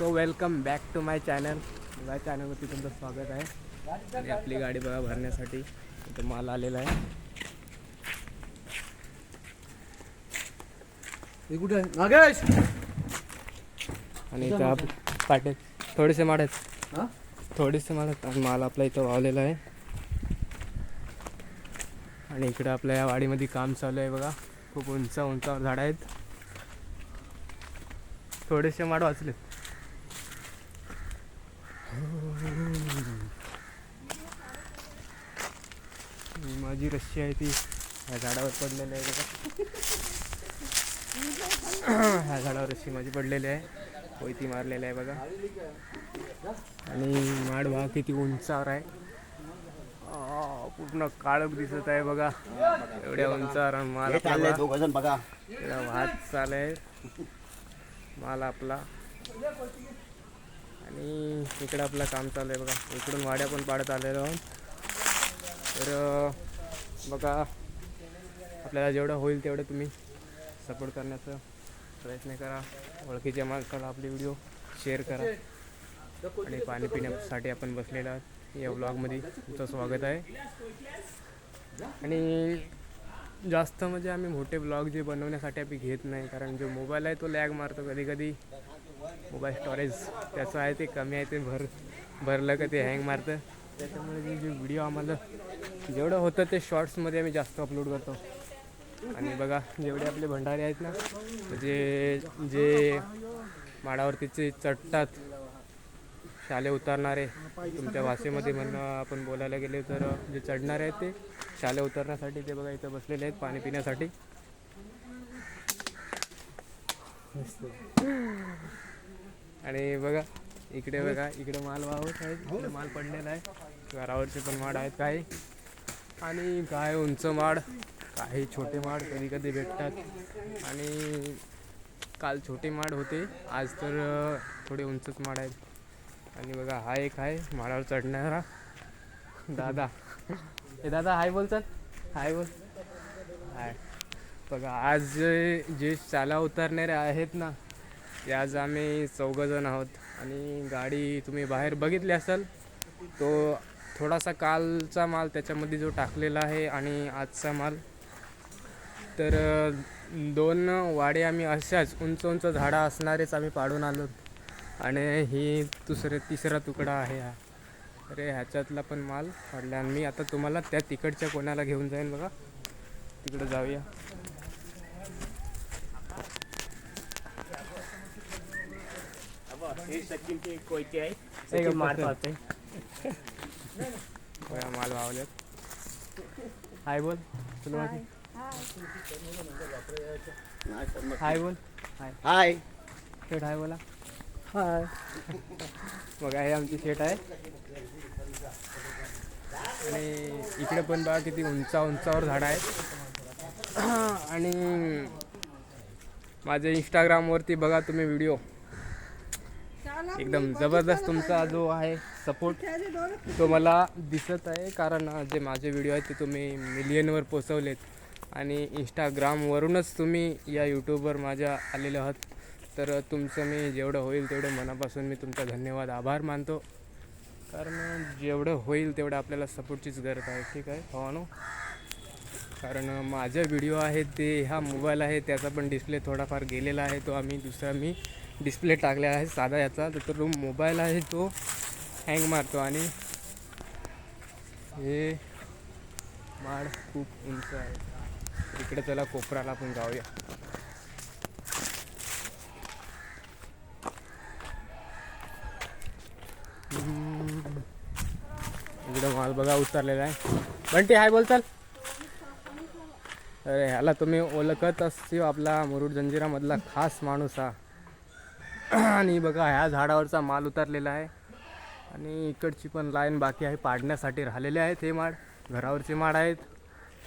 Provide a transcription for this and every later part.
So welcome back to my channel. माझ्या चॅनलवरती तुमचं स्वागत आहे. आणि आपली गाडी बघा भरण्यासाठी इथं माल आलेला आहे. कुठे आहे? नागेश! आणि इथं आप पाटे थोडेसे माड आहेत. हा? थोडेसे माड आहेत. आणि माल आपला इथं वावलेला आहे. आणि इकडं आपल्या या वाडीमध्ये काम चालू आहे बघा. खूप उंच उंचावर झाडं आहेत. थोडेसे माड वाचले माझी रस्सी आहे ती. ह्या झाडावर पडलेली आहे बघा. ह्या झाडावर रस्सी माझी पडलेली आहे. कोयती मारलेली आहे बघा. आणि माड व्हा किती उंचावर आहे. पूर्ण काळक दिसत आहे बघा. एवढ्या उंचावर आणि माल बघा. एवढा वाहत चालय माल आपला. आणि इकडं आपलं काम चालू आहे बघा. इकडून वाड्या पण पाडत आलेलो तर बघा आपल्याला जेवढं होईल तेवढं तुम्ही सपोर्ट करण्याचा प्रयत्न करा. ओळखीच्या माणसाला आपले व्हिडिओ शेअर करा. आणि पाणी पिण्यासाठी आपण बसलेलो आहोत. या ब्लॉगमध्ये तुमचं स्वागत आहे. आणि जास्त म्हणजे आम्ही मोठे ब्लॉग जे बनवण्यासाठी आम्ही घेत नाही कारण जो मोबाईल आहे तो लॅग मारतो कधी कधी मोबाईल स्टोरेज त्याचं आहे ते कमी आहे ते भर भरलं का ते हँग मारतं. त्याच्यामुळे जे जे व्हिडिओ आम्हाला जेवढं होतं ते शॉर्ट्समध्ये आम्ही जास्त अपलोड करतो. आणि बघा जेवढे आपले भंडारे आहेत ना म्हणजे जे माडावरतीचे चढतात शाले उतरणारे तुमच्या भाषेमध्ये म्हणणं आपण बोलायला गेले तर जे चढणारे आहेत ते शाले उतरण्यासाठी ते बघा इथं बसलेले आहेत पाणी पिण्यासाठी. आणि बघा इकडे बघा इकडे माल वाहत आहे. इकडे माल पडलेला आहे. घरावरचे पण माड आहेत काही. आणि काय उंच माड काही छोटे माड कधी कधी भेटतात. आणि काल छोटे माड होते आज तर थोडे उंचच माड आहेत आणि बघा हा एक आहे माडावर चढणारा. दादा. हे दादा हाय बोल चल. हाय बोल. हाय. बघा आज जे जे शाला उतरणारे आहेत ना ते आज आम्ही चौघजण आहोत. आणि गाडी तुम्ही बाहेर बघितली असाल तो थोडासा कालचा माल त्याच्यामध्ये जो टाकलेला आहे आणि आजचा माल. तर दोन वाडे आम्ही अशाच उंच उंच झाडं असणारेच आम्ही पाडून आलो. आणि ही दुसरे तिसरा तुकडा आहे हा. अरे ह्याच्यातला पण माल काढला आणि मी आता तुम्हाला त्या तिकडच्या कोणाला घेऊन जाईन बघा. तिकडं जाऊया. हे सचिनचे कोयते आहे. सचिन माल वावल्यात. हाय बोल. तुला? हाय. बोल. हाय. हाय. शेट हाय बोला. हाय. बघा हे आमची शेट आहे. आणि इकडे पण बघा किती उंचा उंचावर झाडं आहेत. आणि माझ्या इंस्टाग्रामवरती बघा तुम्ही व्हिडिओ एकदम जबरदस्त तुमचा जो आहे सपोर्ट तो मला दिसत आहे. कारण जे माझे व्हिडिओ आहेत ते तुम्ही मिलियनवर पोचवलेत आणि इंस्टाग्रामवरूनच तुम्ही या यूट्यूबवर माझ्या आलेले आहात. तर तुमचं मी जेवढं होईल तेवढं मनापासून मी तुमचा धन्यवाद आभार मानतो. कारण जेवढं होईल तेवढं आपल्याला सपोर्टचीच गरज आहे. ठीक आहे? भावानो कारण माझा व्हिडिओ आहे ते हा मोबाईल आहे त्याचा पण डिस्प्ले थोडाफार गेलेला आहे. तो आम्ही दुसरा मी डिस्प्ले टाकलेला आहे साधा याचा. तर तो मोबाईल आहे तो हँग मारतो आणि हे माड खूप उंच आहे. इकडे चला कोपराला पण जाऊया. इकडं माल बघा उतरलेला आहे. बंटी हाय बोलचाल. अरे ह्याला तुम्ही ओळखत असतो आपला मुरुड जंजिरामधला खास माणूस हा. आणि बघा ह्या झाडावरचा माल उतरलेला आहे. आणि इकडची पण लाईन बाकी आहे पाडण्यासाठी राहिलेले आहेत हे माड. घरावरचे माड आहेत.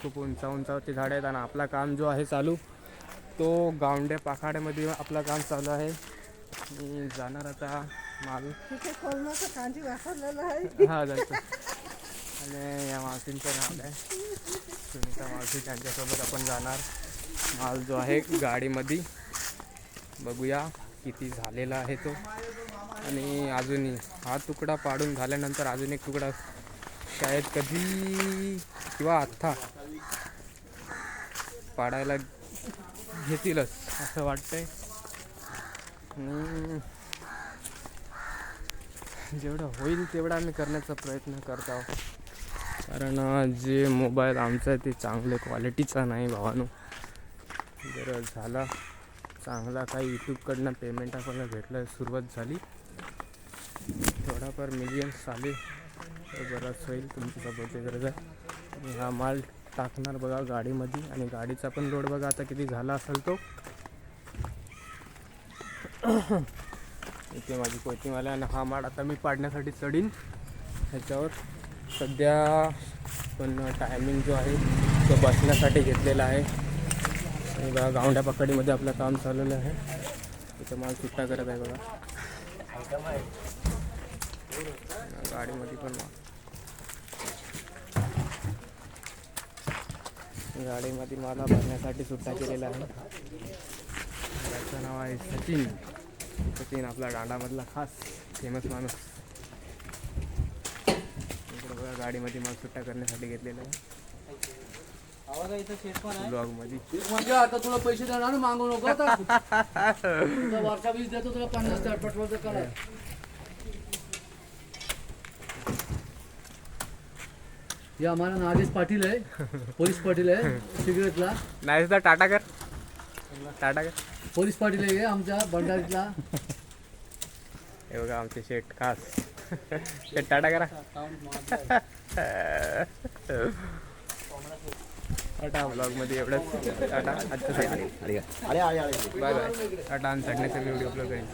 खूप उंचा उंचावरचे झाड आहेत आणि आपला काम जो आहे चालू तो गावंड्या पाखाड्यामध्ये आपला काम चालू आहे. मी जाणार आता माल. तिथे कोलमाचं कांजी वापरलेलं आहे. हा जायचं. आणि मावशींचं नाव आहे सुनीता मावशी त्यांच्यासोबत आपण जाणार. माल जो आहे गाडीमध्ये बघूया किती झालेला आहे तो. आणि अजूनही हा तुकडा पाडून झाल्यानंतर अजून एक तुकडा शाळेत कधी किंवा आत्ता पाडायला घेतीलच असं वाटतंय. आणि जेवढं होईल तेवढं आम्ही करण्याचा प्रयत्न करत आहोत. कारण जे मोबाईल आमचा आहे ते चांगले क्वालिटीचा नाही भावानो. जर झाला. चांगला काही यूट्यूबकडनं पेमेंट आपल्याला भेटलं सुरुवात झाली. थोडाफार मिलियन्स आले तर बराच होईल तुमची सपोर्टची गरज आहे हा माल टाकणार बघा गाडीमध्ये. आणि गाडीचा पण लोड बघा आता किती झाला असेल तो. इथे माझी कोचिंगवाला आणि हा माड आता मी पाडण्यासाठी चढीन. ह्याच्यावर. सध्या पण टायमिंग जो आहे तो बसण्यासाठी घेतलेला आहे. आणि बघा गावंड्या पकडीमध्ये आपलं काम चाललेलं आहे. तिथं माल सुट्टा करत आहे बघा. गाडीमध्ये पण माल. गाडीमध्ये मला भरण्यासाठी सुट्टा केलेला आहे. त्याचं नाव आहे सचिन. सचिन आपला दांडामधला खास फेमस माणूस. गाडीमध्ये माल सुट्टा करण्यासाठी घेतलेला आहे. ब्लॉगमध्ये म्हणजे आता तुला पैसे देणार मागू नको वरचा वीस देतो तुला पन्नास द्या पेट्रोलचं करा. हे आम्हाला नागेश पाटील आहे पोलीस पाटील आहे सिगरेटला. नाही तर टाटा कर. टाटा कर. पोलीस पाटील आहे आमच्या भंडारीतला. हे बघा आमचे शेट खास. टाटा करा टाटा ब्लॉगमध्ये एवढंच टाटा आजच्यासाठी बाय बाय टाटा आणि चढण्याचा मी व्हिडिओ अपलोड करेन